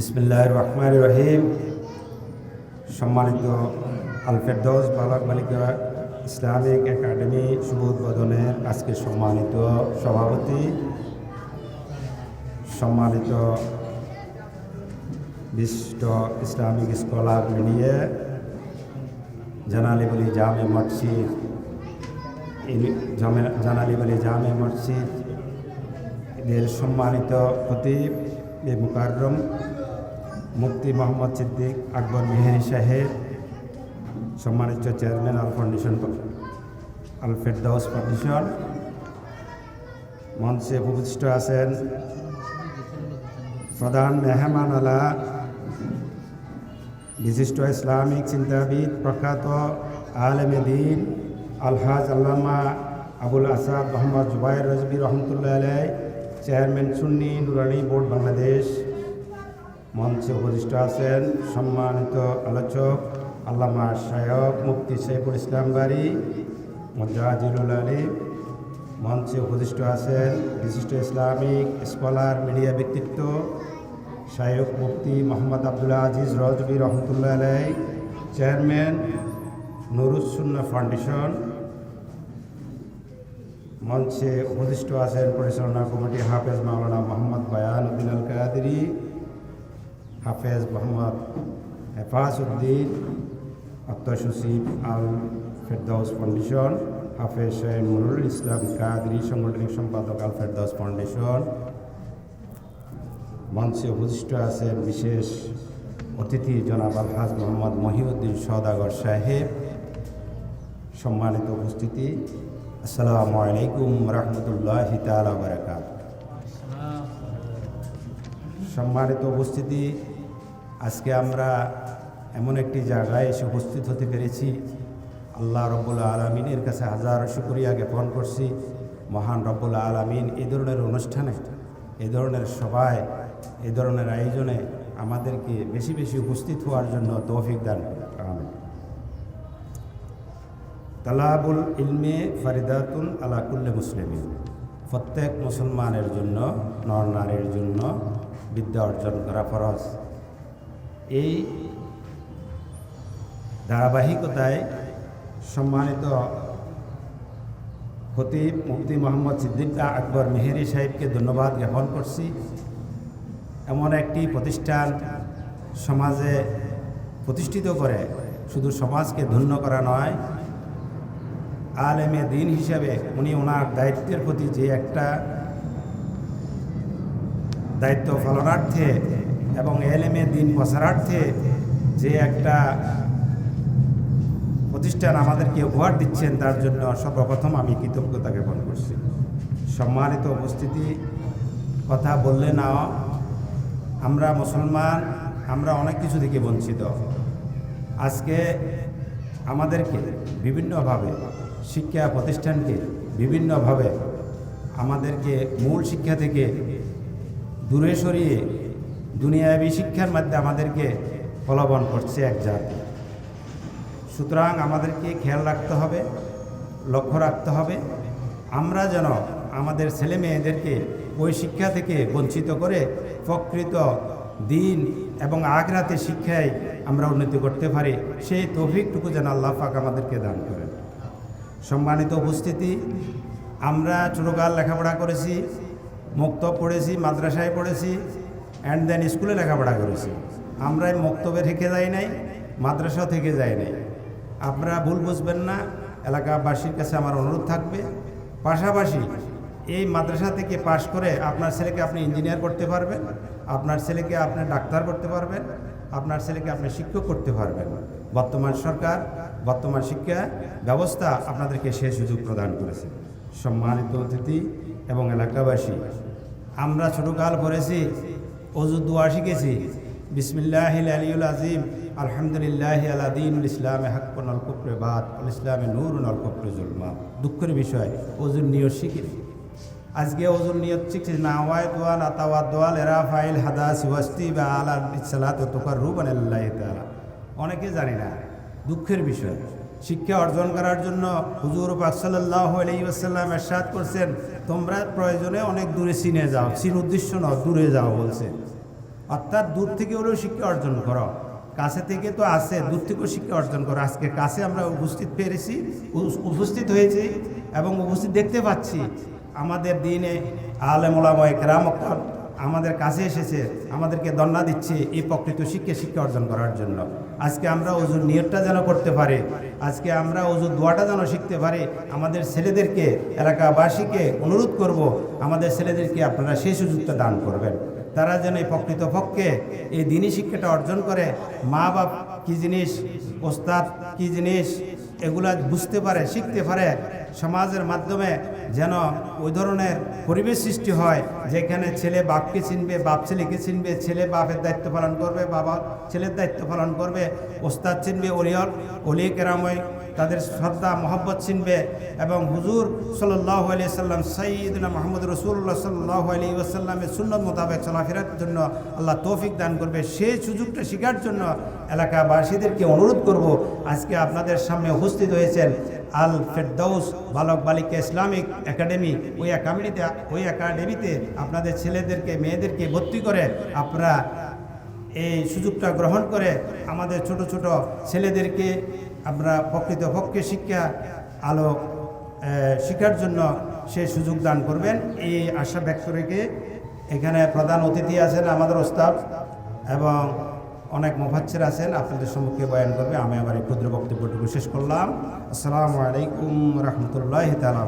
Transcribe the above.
বিসমিল্লাহ রহমান রহিম। সম্মানিত আলফেরদৌস, বালক বালিকা ইসলামিক একাডেমি শুভ উদ্বোধনের আজকে সম্মানিত সভাপতি, সম্মানিত বিশিষ্ট ইসলামিক স্কলার মিলিয়ে জানালিবলি জামে মসজিদ জানালিবলি জামে মসজিদ, এদের সম্মানিত খতিব এ মুকাররম মুফতি মোহাম্মদ সিদ্দিক আকবর মেহেরি সাহেব, সম্মানিত চেয়ারম্যান আল ফাউন্ডেশন আল ফেরদাউস ফাউন্ডেশন। মঞ্চে উপবিষ্ট আছেন প্রধান মেহমান আলা, বিশিষ্ট ইসলামিক চিন্তাবিদ প্রখ্যাত আলেমে দিন আলহাজ আল্লামা আবুল আসাদ মোহাম্মদ জুবাইর রজবি রহমতুল্লাহ আলাই চেয়ারম্যান সুন্নি নুরানি বোর্ড বাংলাদেশ। মঞ্চে উপবিষ্ট আছেন সম্মানিত আলোচক, আল্লামা শায়ক মুফতি শেখুল ইসলাম বাড়ি মজাজিরুল আলী। মঞ্চে উপদিষ্ট আছেন বিশিষ্ট ইসলামিক স্কলার, মিডিয়া ব্যক্তিত্ব শায়ক মুফতি মোহাম্মদ আবদুল্লাহ আজিজ রজবি রহমতুল্লাহ আলাই, চেয়ারম্যান নুরুসুন্না ফাউন্ডেশন। মঞ্চে উপদিষ্ট আছেন পরিচালনা কমিটি হাফেজ মাওলানা মোহাম্মদ বায়ান উদ্দিন আল কাদিরি হাফেজ মোহাম্মদ উদ্দিন আত্মসচিব আল ফেরদাউস ফাউন্ডেশন, হাফেজ শাহেদ নুরুল ইসলাম কাদরি, সাংগঠনিক সম্পাদক আল ফেরদাউস ফাউন্ডেশন। মঞ্চে উপদিষ্ট আছেন বিশেষ অতিথি জনাব আলহাজ মোহাম্মদ মহিউদ্দিন সদাগর সাহেব। সম্মানিত উপস্থিতি, আসসালামু আলাইকুম রহমতুল্লাহ তালা বারাকাত সম্মানিত উপস্থিতি, আজকে আমরা এমন একটি জায়গায় এসে উপস্থিত হতে পেরেছি। আল্লাহ রব্বুল আলমিনের কাছে হাজার শুক্রিয়া জ্ঞাপন করছি। মহান রব্বুল আলমিন এই ধরনের অনুষ্ঠানে, এ ধরনের সভায়, এ ধরনের আয়োজনে আমাদেরকে বেশি বেশি উপস্থিত হওয়ার জন্য তৌফিক দান। তালাবুল ইলমে ফারিদাতুন আলা কুল্লে মুসলিমিন। প্রত্যেক মুসলমানের জন্য নর নারীর জন্য বিদ্যা অর্জন করা ফরজ। এই ধারাবাহিকতায় সম্মানিত খতিব মুফতি মোহাম্মদ সিদ্দিকা আকবর মেহেরি সাহেবকে ধন্যবাদ জ্ঞাপন করছি। এমন একটি প্রতিষ্ঠান সমাজে প্রতিষ্ঠিত করে শুধু সমাজকে ধন্য করা নয়, আলেমে দিন হিসাবে উনি ওনার দায়িত্বের প্রতি যে একটা দায়িত্ব পালনার্থে এবং এলেমে দিন প্রসারার্থে যে একটা প্রতিষ্ঠান আমাদেরকে উপহার দিচ্ছেন, তার জন্য সর্বপ্রথম আমি কৃতজ্ঞতা জ্ঞাপন করছি। সম্মানিত উপস্থিতি, কথা বললে না, আমরা মুসলমান, আমরা অনেক কিছু থেকে বঞ্চিত। আজকে আমাদেরকে বিভিন্নভাবে, শিক্ষা প্রতিষ্ঠানকে বিভিন্নভাবে আমাদেরকে মূল শিক্ষা থেকে দূরে সরিয়ে দুনিয়াবী শিক্ষার মধ্যে আমাদেরকে ফলবন করছে এক জাতি। সুতরাং আমাদেরকে খেয়াল রাখতে হবে, লক্ষ্য রাখতে হবে। আমরা যেন আমাদের ছেলে মেয়েদেরকে ওই শিক্ষা থেকে বঞ্চিত করে প্রকৃত দিন এবং আগ্রাতে শিক্ষায় আমরা উন্নতি করতে পারি, সেই তৌফিকটুকু যেন আল্লাহ পাক আমাদেরকে দান করেন। সম্মানিত উপস্থিতি, আমরা ছোটোকাল লেখাপড়া করেছি মুক্তব পড়েছি, মাদ্রাসায় পড়েছি অ্যান্ড দেন স্কুলে লেখাপড়া করেছি। আমরা মক্তবে থেকে যাই নাই মাদ্রাসা থেকে যাই নাই। আপনারা ভুল বুঝবেন না, এলাকাবাসীর কাছে আমার অনুরোধ থাকবে। পাশাপাশি এই মাদ্রাসা থেকে পাশ করে আপনার ছেলেকে আপনি ইঞ্জিনিয়ার করতে পারবেন, আপনার ছেলেকে আপনি ডাক্তার করতে পারবেন, আপনার ছেলেকে আপনি শিক্ষক করতে পারবেন। বর্তমান সরকার, বর্তমান শিক্ষা ব্যবস্থা আপনাদেরকে সে সুযোগ প্রদান করেছে। সম্মানিত অতিথি এবং এলাকাবাসী। আমরা ছোটোকাল পড়েছি, অজু দোয়া শিখেছি। বিসমিল্লাহ আলিউল আজিম আলহামদুলিল্লাহ আলাদিনুল ইসলামে হাক্কুন অল কুফরে বাদ, আল ইসলামে নূর অল কুফরে জুলমা। দুঃখের বিষয়, অজুর নিয়ত শিখেছি আজকে অজুর নিয়ত শিখছি, নাওয়ায় দোয়া নাতাওয়া দোয়াল এরা ফাইল হাদা সিওয়াস্তি বা আলা সালাত তোকার আল্লাহ অনেকে জানি না, দুঃখের বিষয়। শিক্ষা অর্জন করার জন্য হুজুর পাকসাল্লাহ আলাইসাল্লাম এরশাদ করছেন, তোমরা প্রয়োজনে অনেক দূরে চিনে যাও চিন উদ্দেশ্য ন দূরে যাও বলছে। অর্থাৎ দূর থেকে হলেও শিক্ষা অর্জন করো, কাছে থেকে তো আছে, দূর থেকেও শিক্ষা অর্জন করো। আজকে কাছে আমরা উপস্থিত পেরেছি উপস্থিত হয়েছি এবং উপস্থিত দেখতে পাচ্ছি আমাদের দিনে আলেমুলাময় কেরামকাল আমাদের কাছে এসেছে, আমাদেরকে দণ্ডা দিচ্ছে এই প্রকৃত শিক্ষা শিক্ষা অর্জন করার জন্য। আজকে আমরা ওজুর নিয়তটা যেন করতে পারি, আজকে আমরা ওজুর দোয়াটা যেন শিখতে পারি, আমাদের ছেলেদেরকে, এলাকাবাসীকে অনুরোধ করব, আমাদের ছেলেদেরকে আপনারা সেই সুযোগটা দান করবেন। তারা যেন এই প্রকৃতপক্ষে এই দিনই শিক্ষাটা অর্জন করে। মা বাপ কী জিনিস, ওস্তাদ কী জিনিস এগুলা বুঝতে পারে, শিখতে পারে সমাজের মাধ্যমে যেন ওই ধরনের পরিবেশ সৃষ্টি হয় যেখানে ছেলে বাপকে চিনবে, বাপ ছেলেকে চিনবে, ছেলে বাপের দায়িত্ব পালন করবে, বাবা ছেলের দায়িত্ব পালন করবে, ওস্তাদ চিনবে অলিয়ল অলি কেরাময় তাদের শ্রদ্ধা, মহব্বত চিনবে এবং হুজুর সাল্লাহ আলি সাল্লাম সঈদনা মোহাম্মদ রসুল্লাহ সাল্লাহ আলী ওসাল্লামের সুন্নত মোতাবেক চলাফেরার জন্য আল্লাহ তৌফিক দান করবে। সেই সুযোগটা শেখার জন্য এলাকাবাসীদেরকে অনুরোধ করব, আজকে আপনাদের সামনে উপস্থিত হয়েছেন আল ফেরদৌস বালক বালিকা ইসলামিক একাডেমি। ওই একাডেমিতে ওই একাডেমিতে আপনাদের ছেলেদেরকে, মেয়েদেরকে ভর্তি করে আপনারা এই সুযোগটা গ্রহণ করে আমাদের ছোট ছোট ছেলেদেরকে আমরা প্রকৃত পক্ষে শিক্ষা আলো শিক্ষার জন্য সে সুযোগ দান করবেন। এই আশা ব্যক্ত রেখে এখানে প্রধান অতিথি আছেন আমাদের ওস্তাদ এবং অনেক মুফাচ্ছের আছেন। আপনাদের সম্মুখে বয়ান করবে। আমি আমার এই ক্ষুদ্র বক্তব্যটুকু শেষ করলাম। আসসালামু আলাইকুম রহমতুল্লাহ তালা